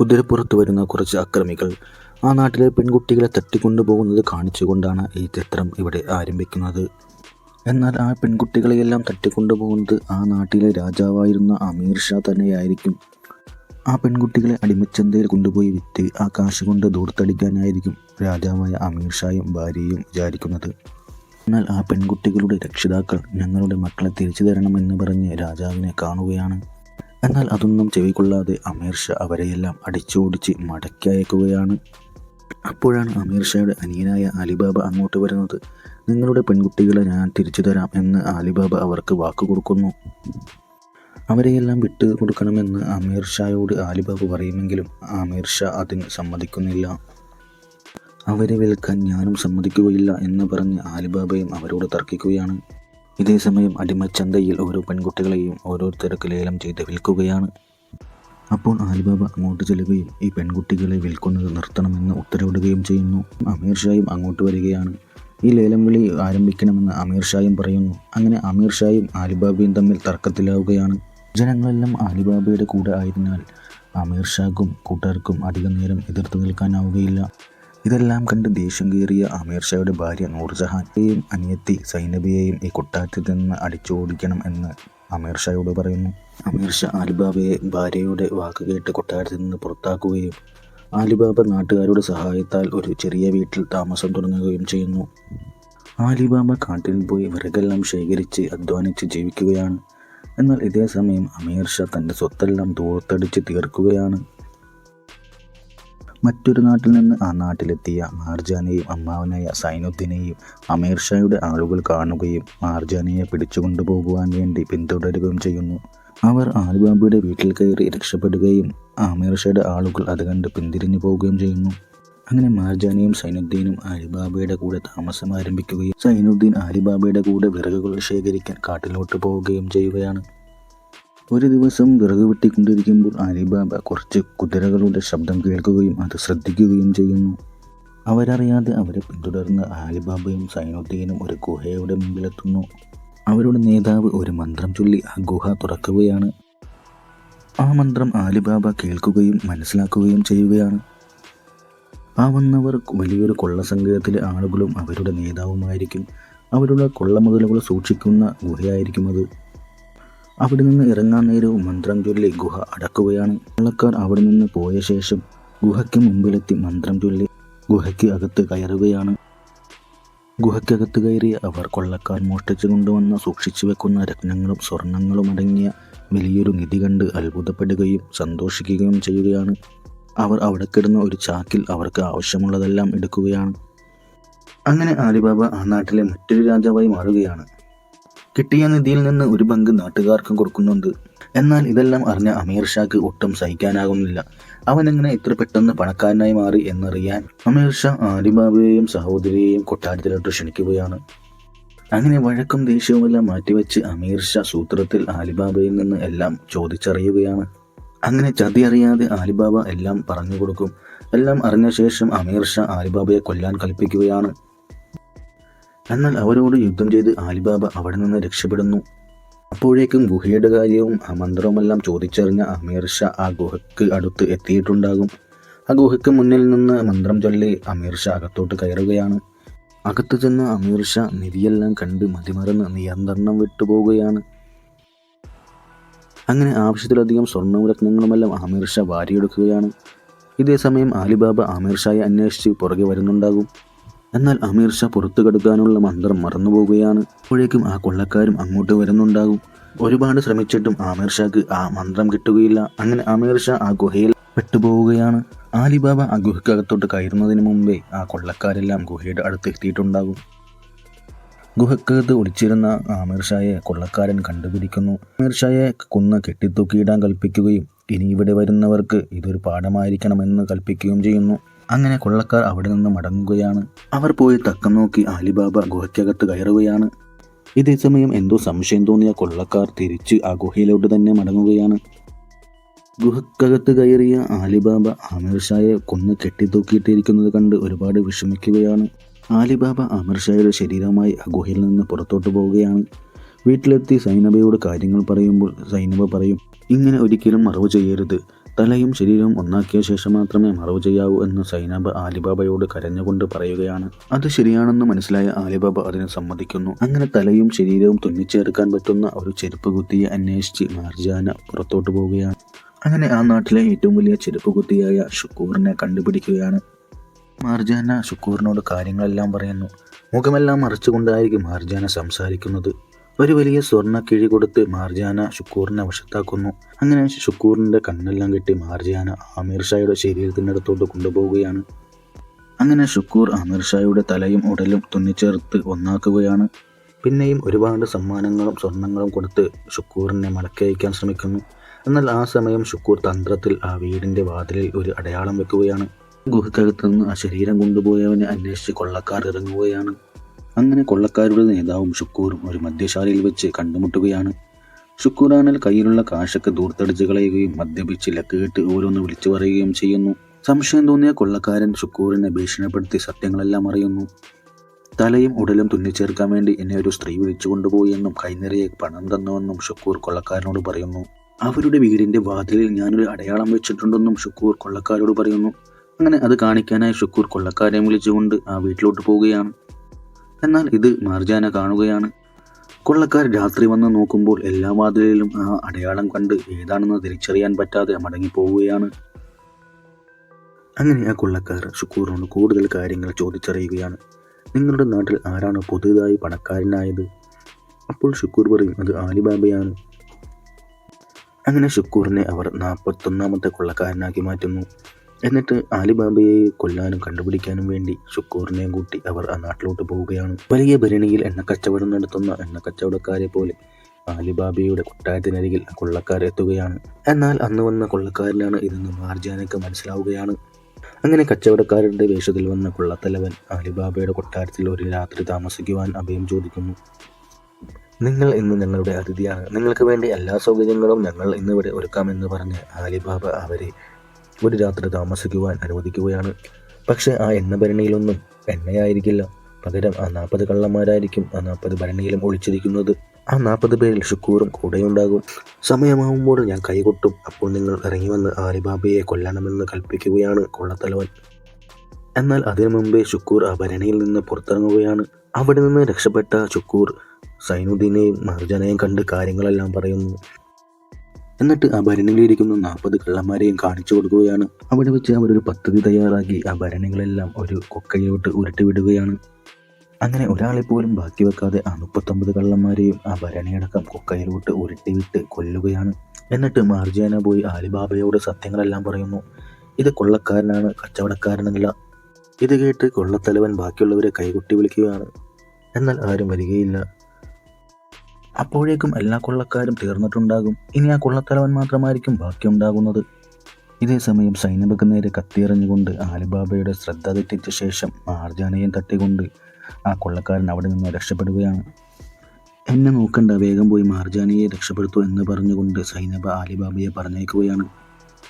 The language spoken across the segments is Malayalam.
കുതിരപ്പുറത്ത് വരുന്ന കുറച്ച് അക്രമികൾ ആ നാട്ടിലെ പെൺകുട്ടികളെ തട്ടിക്കൊണ്ടുപോകുന്നത് കാണിച്ചുകൊണ്ടാണ് ഈ ചിത്രം ഇവിടെ ആരംഭിക്കുന്നത്. എന്നാൽ ആ പെൺകുട്ടികളെയെല്ലാം തട്ടിക്കൊണ്ടുപോകുന്നത് ആ നാട്ടിലെ രാജാവായിരുന്ന അമീർ ഷാ തന്നെയായിരിക്കും. ആ പെൺകുട്ടികളെ അടിമച്ചന്തയിൽ കൊണ്ടുപോയി വിറ്റ് ആ കാശ് കൊണ്ട് ദൂർത്തടിക്കാനായിരിക്കും രാജാവായ അമീർ ഷായും ഭാര്യയും വിചാരിക്കുന്നത്. എന്നാൽ ആ പെൺകുട്ടികളുടെ രക്ഷിതാക്കൾ ഞങ്ങളുടെ മക്കളെ തിരിച്ചു തരണമെന്ന് പറഞ്ഞ് രാജാവിനെ കാണുകയാണ്. എന്നാൽ അതൊന്നും ചെവികൊള്ളാതെ അമീർ ഷാ അവരെയെല്ലാം അടിച്ചോടിച്ച് മടക്കി അപ്പോഴാണ് അമീർ ഷായുടെ അനിയനായ അലിബാബ അങ്ങോട്ട് വരുന്നത്. നിങ്ങളുടെ പെൺകുട്ടികളെ ഞാൻ തിരിച്ചു തരാം എന്ന് അലിബാബ അവർക്ക് വാക്കു കൊടുക്കുന്നു. അവരെയെല്ലാം വിട്ടു കൊടുക്കണമെന്ന് അമീർ ഷായോട് ആലിബാബ പറയുമെങ്കിലും അമീർ ഷാ അതിന് സമ്മതിക്കുന്നില്ല. അവരെ വിൽക്കാൻ ഞാനും സമ്മതിക്കുകയില്ല എന്ന് പറഞ്ഞ് ആലിബാബയും അവരോട് തർക്കിക്കുകയാണ്. ഇതേസമയം അടിമച്ചന്തയിൽ ഓരോ പെൺകുട്ടികളെയും ഓരോരുത്തർക്ക് ലേലം ചെയ്ത് വിൽക്കുകയാണ്. അപ്പോൾ ആലിബാബ അങ്ങോട്ട് ചെല്ലുകയും ഈ പെൺകുട്ടികളെ വിൽക്കുന്നത് നിർത്തണമെന്ന് ഉത്തരവിടുകയും ചെയ്യുന്നു. അമീർ ഷായും അങ്ങോട്ട് വരികയാണ്. ഈ ലേലം വിളി ആരംഭിക്കണമെന്ന് അമീർ ഷായും പറയുന്നു. അങ്ങനെ അമീർ ഷായും ആലിബാബയും തമ്മിൽ തർക്കത്തിലാവുകയാണ്. ജനങ്ങളെല്ലാം ആലിബാബയുടെ കൂടെ ആയതിനാൽ അമീർ ഷാക്കും കൂട്ടുകാർക്കും അധികം നേരം എതിർത്ത് നിൽക്കാനാവുകയില്ല. ഇതെല്ലാം കണ്ട് ദേഷ്യം കയറിയ അമീർ ഷായുടെ ഭാര്യ നൂർജഹാനെയും അനിയത്തി സൈനബിയെയും ഈ കൊട്ടാരത്തിൽ നിന്ന് അടിച്ചോടിക്കണം എന്ന് അമീർ ഷായോട് പറയുന്നു. അമീർ ഷാ ഭാര്യയുടെ വാക്ക് കേട്ട് കൊട്ടാരത്തിൽ നിന്ന് പുറത്താക്കുകയും ആലിബാബ നാട്ടുകാരുടെ സഹായത്താൽ ഒരു ചെറിയ വീട്ടിൽ താമസം തുടങ്ങുകയും ചെയ്യുന്നു. ആലിബാബ കാട്ടിൽ പോയി വിറകെല്ലാം ശേഖരിച്ച് അധ്വാനിച്ച് ജീവിക്കുകയാണ്. എന്നാൽ ഇതേ സമയം അമീർ ഷാ തന്റെ സ്വത്തെല്ലാം ദൂർത്തടിച്ച് തീർക്കുകയാണ്. മറ്റൊരു നാട്ടിൽ നിന്ന് ആ നാട്ടിലെത്തിയ മാർജാനെയും അമ്മാവനായ സൈനുദ്ദീനെയും അമീർ ഷായുടെ ആളുകൾ കാണുകയും മാർജാനയെ പിടിച്ചുകൊണ്ടുപോകുവാൻ വേണ്ടി പിന്തുടരുകയും ചെയ്യുന്നു. അവർ ആലിബാബയുടെ വീട്ടിൽ കയറി രക്ഷപ്പെടുകയും അമീർ ഷായുടെ ആളുകൾ അത് കണ്ട് പിന്തിരിഞ്ഞു പോവുകയും ചെയ്യുന്നു. അങ്ങനെ മാർജാനയും സൈനുദ്ദീനും അലിബാബയുടെ കൂടെ താമസം ആരംഭിക്കുകയും സൈനുദ്ദീൻ അലിബാബയുടെ കൂടെ വിറകുകൾ ശേഖരിക്കാൻ കാട്ടിലോട്ട് പോവുകയും ചെയ്യുകയാണ്. ഒരു ദിവസം വിറക് വെട്ടിക്കൊണ്ടിരിക്കുമ്പോൾ അലിബാബ കുറച്ച് കുതിരകളുടെ ശബ്ദം കേൾക്കുകയും അത് ശ്രദ്ധിക്കുകയും ചെയ്യുന്നു. അവരറിയാതെ അവരെ പിന്തുടർന്ന് ആലിബാബയും സൈനുദ്ദീനും ഒരു ഗുഹയുടെ മുമ്പിലെത്തുന്നു. അവരുടെ നേതാവ് ഒരു മന്ത്രം ചൊല്ലി ആ ഗുഹ തുറക്കുകയാണ്. ആ മന്ത്രം ആലിബാബ കേൾക്കുകയും മനസ്സിലാക്കുകയും ചെയ്യുകയാണ്. ആ വന്നവർ വലിയൊരു കൊള്ള ആളുകളും അവരുടെ നേതാവുമായിരിക്കും. അവരുടെ കൊള്ള മുതലുകൾ സൂക്ഷിക്കുന്ന ഗുഹയായിരിക്കും അത്. അവിടെ നിന്ന് ഇറങ്ങാൻ നേരവും മന്ത്രം ചൊല്ലി ഗുഹ അടക്കുകയാണ്. വെള്ളക്കാർ അവിടെ നിന്ന് പോയ ശേഷം ഗുഹയ്ക്ക് മുമ്പിലെത്തി മന്ത്രം ചൊല്ലി ഗുഹയ്ക്ക് അകത്ത് കയറുകയാണ്. ഗുഹയ്ക്കകത്ത് കയറിയ അവർ കൊള്ളക്കാർ മോഷ്ടിച്ചു കൊണ്ടുവന്ന സൂക്ഷിച്ചു വെക്കുന്ന രത്നങ്ങളും സ്വർണങ്ങളും അടങ്ങിയ വലിയൊരു നിധി കണ്ട് അത്ഭുതപ്പെടുകയും സന്തോഷിക്കുകയും ചെയ്യുകയാണ്. അവർ അവിടെ കിടന്ന ഒരു ചാക്കിൽ അവർക്ക് ആവശ്യമുള്ളതെല്ലാം എടുക്കുകയാണ്. അങ്ങനെ ആലിബാബ ആ നാട്ടിലെ മറ്റൊരു രാജാവായി മാറുകയാണ്. കിട്ടിയ നിധിയിൽ നിന്ന് ഒരു പങ്ക് നാട്ടുകാർക്കും കൊടുക്കുന്നുണ്ട്. എന്നാൽ ഇതെല്ലാം അറിഞ്ഞ അമീർ ഷാക്ക് ഒട്ടും സഹിക്കാനാകുന്നില്ല. എങ്ങനെ ഇത്ര പെട്ടെന്ന് പണക്കാരനായി മാറി എന്നറിയാൻ അമീർ ഷാ ആലിബാബയെയും സഹോദരിയെയും കൊട്ടാരത്തിലോട്ട് ക്ഷണിക്കുകയാണ്. അങ്ങനെ വഴക്കും ദേഷ്യവുമെല്ലാം മാറ്റിവെച്ച് അമീർ ഷാ സൂത്രത്തിൽ ആലിബാബയിൽ നിന്ന് എല്ലാം ചോദിച്ചറിയുകയാണ്. അങ്ങനെ ചതി അറിയാതെ ആലിബാബ എല്ലാം പറഞ്ഞു കൊടുക്കും. എല്ലാം അറിഞ്ഞ ശേഷം അമീർ ഷാ ആലിബാബയെ കൊല്ലാൻ കൽപ്പിക്കുകയാണ്. എന്നാൽ അവരോട് യുദ്ധം ചെയ്ത് ആലിബാബ അവിടെ നിന്ന് രക്ഷപ്പെടുന്നു. അപ്പോഴേക്കും ഗുഹയുടെ കാര്യവും ആ മന്ത്രവുമെല്ലാം ചോദിച്ചറിഞ്ഞ അമീർ ഷാ ആ ഗുഹയ്ക്ക് അടുത്ത് എത്തിയിട്ടുണ്ടാകും. ആ ഗുഹയ്ക്ക് മുന്നിൽ നിന്ന് മന്ത്രം ചൊല്ലി അമീർ ഷാ അകത്തോട്ട് കയറുകയാണ്. അകത്ത് ചെന്ന അമീർ ഷാ നിധിയെല്ലാം കണ്ട് മതിമറന്ന് നിയന്ത്രണം വിട്ടുപോവുകയാണ് അങ്ങനെ ആവശ്യത്തിലധികം സ്വർണവും രത്നങ്ങളുമെല്ലാം ആമീർ ഷാ വാരിയെടുക്കുകയാണ്. ഇതേസമയം ആലിബാബ ആമീർ ഷായെ അന്വേഷിച്ച് പുറകെ വരുന്നുണ്ടാകും. എന്നാൽ അമീർ ഷാ പുറത്തു കടക്കാനുള്ള മന്ത്രം മറന്നുപോകുകയാണ് അപ്പോഴേക്കും ആ കൊള്ളക്കാരും അങ്ങോട്ട് വരുന്നുണ്ടാകും. ഒരുപാട് ശ്രമിച്ചിട്ടും ആമീർ ഷാക്ക് ആ മന്ത്രം കിട്ടുകയില്ല. അങ്ങനെ ആമീർ ഷാ ആ ഗുഹയിൽ പെട്ടുപോവുകയാണ്. ആലിബാബ ആ ഗുഹയ്ക്കകത്തോട്ട് കയറുന്നതിന് മുമ്പേ ആ കൊള്ളക്കാരെല്ലാം ഗുഹയുടെ അടുത്ത് എത്തിയിട്ടുണ്ടാകും. ഗുഹക്കകത്ത് ഒളിച്ചിരുന്ന ആമീർ ഷായെ കൊള്ളക്കാരൻ കണ്ടുപിടിക്കുന്നു. ആമീർ ഷായെ കൊന്ന് കെട്ടിത്തൂക്കിയിടാൻ കൽപ്പിക്കുകയും ഇനി ഇവിടെ വരുന്നവർക്ക് ഇതൊരു പാഠമായിരിക്കണമെന്ന് കൽപ്പിക്കുകയും ചെയ്യുന്നു. അങ്ങനെ കൊള്ളക്കാർ അവിടെ നിന്ന് മടങ്ങുകയാണ്. അവർ പോയി തക്കം നോക്കി ആലിബാബ ഗുഹയ്ക്കകത്ത് കയറുകയാണ്. ഇതേസമയം എന്തോ സംശയം തോന്നിയ കൊള്ളക്കാർ തിരിച്ച് ആ ഗുഹയിലോട്ട് തന്നെ മടങ്ങുകയാണ്. ഗുഹക്കകത്ത് കയറിയ ആലിബാബ ആമിർ ഷായെ കൊന്ന് കെട്ടിത്തൂക്കിയിട്ടിരിക്കുന്നത് കണ്ട് ഒരുപാട് വിഷമിക്കുകയാണ്. ആലിബാബ ആമിർഷായുടെ ശരീരമായി ആ ഗുഹയിൽ നിന്ന് പുറത്തോട്ട് പോവുകയാണ്. വീട്ടിലെത്തി സൈനബയോട് കാര്യങ്ങൾ പറയുമ്പോൾ സൈനബ പറയും ഇങ്ങനെ ഒരിക്കലും മറവ് ചെയ്യരുത്. തലയും ശരീരവും ഒന്നാക്കിയ ശേഷം മാത്രമേ മറവ് ചെയ്യാവൂ എന്ന് സൈനബ് ആലിബാബയോട് കരഞ്ഞുകൊണ്ട് പറയുകയാണ്. അത് ശരിയാണെന്ന് മനസ്സിലായ ആലിബാബ അതിന് സമ്മതിക്കുന്നു. അങ്ങനെ തലയും ശരീരവും തുന്നിച്ചേർക്കാൻ പറ്റുന്ന ഒരു ചെരുപ്പ് കുത്തിയെ അന്വേഷിച്ച് മാർജാന പുറത്തോട്ട് പോവുകയാണ്. അങ്ങനെ ആ നാട്ടിലെ ഏറ്റവും വലിയ ചെരുപ്പ് കുത്തിയായ ഷുക്കൂറിനെ കണ്ടുപിടിക്കുകയാണ്. മാർജാന ഷുക്കൂറിനോട് കാര്യങ്ങളെല്ലാം പറയുന്നു. മുഖമെല്ലാം മറച്ചുകൊണ്ടായിരിക്കും മാർജാന സംസാരിക്കുന്നത്. ഒരു വലിയ സ്വർണ കിഴി കൊടുത്ത് മാർജാന ഷുക്കൂറിനെ വശത്താക്കുന്നു. അങ്ങനെ ഷുക്കൂറിന്റെ കണ്ണെല്ലാം കെട്ടി മാർജാന ആമീർ ഷായുടെ ശരീരത്തിനടുത്തോട്ട് കൊണ്ടുപോവുകയാണ്. അങ്ങനെ ഷുക്കൂർ ആമീർ ഷായുടെ തലയും ഉടലും തുന്നിച്ചേർത്ത് ഒന്നാക്കുകയാണ്. പിന്നെയും ഒരുപാട് സമ്മാനങ്ങളും സ്വർണങ്ങളും കൊടുത്ത് ഷുക്കൂറിനെ മടക്കയക്കാൻ ശ്രമിക്കുന്നു. എന്നാൽ ആ സമയം ഷുക്കൂർ തന്ത്രത്തിൽ ആ വീടിന്റെ വാതിലിൽ ഒരു അടയാളം വെക്കുകയാണ്. ഗുഹക്കകത്ത് നിന്ന് ആ ശരീരം കൊണ്ടുപോയവനെ അന്വേഷിച്ച് കൊള്ളക്കാർ ഇറങ്ങുകയാണ്. അങ്ങനെ കൊള്ളക്കാരുടെ നേതാവും ഷുക്കൂറും ഒരു മദ്യശാലയിൽ വെച്ച് കണ്ടുമുട്ടുകയാണ്. ഷുക്കൂറാണൽ കയ്യിലുള്ള കാശൊക്കെ ദൂർത്തടിച്ച് കളയുകയും മദ്യപിച്ച് ലക്കുകെട്ട് ഓരോന്ന് വിളിച്ചു പറയുകയും ചെയ്യുന്നു. സംശയം തോന്നിയ കൊള്ളക്കാരൻ ഷുക്കൂറിനെ ഭീഷണിപ്പെടുത്തി സത്യങ്ങളെല്ലാം അറിയുന്നു. തലയും ഉടലും തുന്നിച്ചേർക്കാൻ വേണ്ടി എന്നെ ഒരു സ്ത്രീ വിളിച്ചു കൊണ്ടുപോയി എന്നും കൈനിറയെ പണം തന്നുവെന്നും ഷുക്കൂർ കൊള്ളക്കാരനോട് പറയുന്നു. അവരുടെ വീടിന്റെ വാതിലിൽ ഞാനൊരു അടയാളം വെച്ചിട്ടുണ്ടെന്നും ഷുക്കൂർ കൊള്ളക്കാരോട് പറയുന്നു. അങ്ങനെ അത് കാണിക്കാനായി ഷുക്കൂർ കൊള്ളക്കാരെ വിളിച്ചുകൊണ്ട് ആ വീട്ടിലോട്ട് പോവുകയാണ്. എന്നാൽ ഇത് മാർജാന കാണുകയാണ്. കൊള്ളക്കാർ രാത്രി വന്ന് നോക്കുമ്പോൾ എല്ലാ വാതിലിലും ആ അടയാളം കണ്ട് ഏതാണെന്ന് തിരിച്ചറിയാൻ പറ്റാതെ മടങ്ങിപ്പോവുകയാണ്. അങ്ങനെ ആ കൊള്ളക്കാർ ഷുക്കൂറിനോട് കൂടുതൽ കാര്യങ്ങൾ ചോദിച്ചറിയുകയാണ്. നിങ്ങളുടെ നാട്ടിൽ ആരാണ് പുതുതായി പണക്കാരനായത്? അപ്പോൾ ഷുക്കൂർ പറയും അത് ആലിബാബയാണ്. അങ്ങനെ ഷുക്കൂറിനെ അവർ നാൽപ്പത്തൊന്നാമത്തെ കൊള്ളക്കാരനാക്കി മാറ്റുന്നു. എന്നിട്ട് ആലിബാബയെ കൊല്ലാനും കണ്ടുപിടിക്കാനും വേണ്ടി ഷുക്കൂറിനെയും കൂട്ടി അവർ ആ നാട്ടിലോട്ട് പോവുകയാണ്. വലിയ ഭരണിയിൽ എണ്ണ കച്ചവടം നടത്തുന്ന എണ്ണ കച്ചവടക്കാരെ പോലെ ആലിബാബയുടെ കൊട്ടാരത്തിനരികിൽ കൊള്ളക്കാർ എത്തുകയാണ്. എന്നാൽ അന്ന് വന്ന കൊള്ളക്കാരനാണ് ഇതെന്ന് മാർജാനയ്ക്ക് മനസ്സിലാവുകയാണ്. അങ്ങനെ കച്ചവടക്കാരുടെ വേഷത്തിൽ വന്ന കൊള്ളത്തലവൻ ആലിബാബയുടെ കൊട്ടാരത്തിൽ ഒരു രാത്രി താമസിക്കുവാൻ അഭയം ചോദിക്കുന്നു. നിങ്ങൾ ഇന്ന് ഞങ്ങളുടെ അതിഥിയാണ്. നിങ്ങൾക്ക് വേണ്ടി എല്ലാ സൗകര്യങ്ങളും ഞങ്ങൾ ഇന്നിവിടെ ഒരുക്കാമെന്ന് പറഞ്ഞ് ആലിബാബ അവരെ ഒരു രാത്രി താമസിക്കുവാൻ അനുവദിക്കുകയാണ്. പക്ഷേ ആ എണ്ണ ഭരണിയിലൊന്നും എണ്ണയായിരിക്കില്ല. പകരം ആ നാൽപ്പത് കള്ളന്മാരായിരിക്കും ആ നാൽപ്പത് ഭരണിയിലും ഒളിച്ചിരിക്കുന്നത്. ആ നാൽപ്പത് പേരിൽ ഷുക്കൂറും കൂടെയുണ്ടാകും. സമയമാവുമ്പോൾ ഞാൻ കൈകൊട്ടും. അപ്പോൾ നിങ്ങൾ ഇറങ്ങി വന്ന് ആലിബാബയെ കൊല്ലണമെന്ന് കൽപ്പിക്കുകയാണ് കൊള്ളത്തലവൻ. എന്നാൽ അതിനു മുമ്പേ ഷുക്കൂർ ആ ഭരണിയിൽ നിന്ന് പുറത്തിറങ്ങുകയാണ്. അവിടെ നിന്ന് രക്ഷപ്പെട്ട ഷുക്കൂർ സൈനുദ്ദീനെയും മർജനെയും കണ്ട് കാര്യങ്ങളെല്ലാം പറയുന്നു. എന്നിട്ട് ആ ഭരണിയിലിരിക്കുന്ന നാൽപ്പത് കള്ളന്മാരെയും കാണിച്ചു കൊടുക്കുകയാണ്. അവിടെ വെച്ച് അവരൊരു പദ്ധതി തയ്യാറാക്കി. ആ ഭരണികളെല്ലാം ഒരു കൊക്കയിലോട്ട് ഉരുട്ടിവിടുകയാണ്. അങ്ങനെ ഒരാളെ പോലും ബാക്കി വെക്കാതെ ആ മുപ്പത്തൊമ്പത് കള്ളന്മാരെയും ആ ഭരണിയടക്കം കൊക്കയിലോട്ട് ഉരുട്ടിവിട്ട് കൊല്ലുകയാണ്. എന്നിട്ട് മാർജിയാന പോയി ആലിബാബയോട് സത്യങ്ങളെല്ലാം പറയുന്നു. ഇത് കൊള്ളക്കാരനാണ് കച്ചവടക്കാരനല്ല ഇത് കേട്ട് കൊള്ളത്തലവൻ ബാക്കിയുള്ളവരെ കൈകൊട്ടി വിളിക്കുകയാണ്. എന്നാൽ ആരും വരികയില്ല. അപ്പോഴേക്കും എല്ലാ കൊള്ളക്കാരും തീർന്നിട്ടുണ്ടാകും. ഇനി ആ കൊള്ളത്തലവൻ മാത്രമായിരിക്കും ബാക്കിയുണ്ടാകുന്നത്. ഇതേ സമയം സൈനബക്ക് നേരെ കത്തിയെറിഞ്ഞുകൊണ്ട് ആലിബാബയുടെ ശ്രദ്ധ തെറ്റിച്ച ശേഷം മാർജാനയും തട്ടിക്കൊണ്ട് ആ കൊള്ളക്കാരൻ അവിടെ നിന്ന് രക്ഷപ്പെടുകയാണ്. എന്നെ നോക്കണ്ട വേഗം പോയി മാർജാനയെ രക്ഷപ്പെടുത്തു എന്ന് പറഞ്ഞുകൊണ്ട് സൈനബ ആലിബാബയെ പറഞ്ഞേക്കുകയാണ്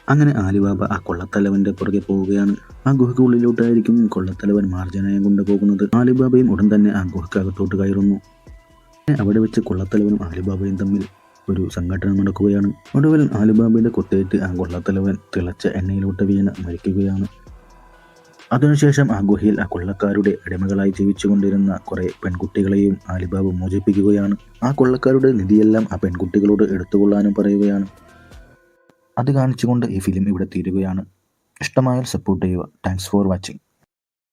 അങ്ങനെ ആലിബാബ ആ കൊള്ളത്തലവന്റെ പുറകെ പോവുകയാണ്. ആ ഗുഹയ്ക്കുള്ളിലോട്ടായിരിക്കും കൊള്ളത്തലവൻ മാർജാനയെ കൊണ്ടുപോകുന്നത്. ആലിബാബയും ഉടൻ തന്നെ ആ ഗുഹയ്ക്കകത്തോട്ട് കയറുന്നു. അവിടെ വെച്ച് കൊള്ളത്തലവനും ആലിബാബയും തമ്മിൽ ഒരു സംഘടന നടക്കുകയാണ്. ഒടുവിൽ ആലിബാബയുടെ കുത്തേറ്റ് ആ കൊള്ളത്തലവൻ തിളച്ച എണ്ണയിലോട്ട് വീണ് മരിക്കുകയാണ്. അതിനുശേഷം ആ ഗുഹയിൽ ആ കൊള്ളക്കാരുടെ അടിമകളായി ജീവിച്ചുകൊണ്ടിരുന്ന കുറേ പെൺകുട്ടികളെയും ആലിബാബ് മോചിപ്പിക്കുകയാണ്. ആ കൊള്ളക്കാരുടെ നിധിയെല്ലാം ആ പെൺകുട്ടികളോട് എടുത്തുകൊള്ളാനും പറയുകയാണ്. അത് കാണിച്ചുകൊണ്ട് ഈ ഫിലിം ഇവിടെ തീരുകയാണ്. ഇഷ്ടമായാൽ സപ്പോർട്ട് ചെയ്യുക. Thanks for watching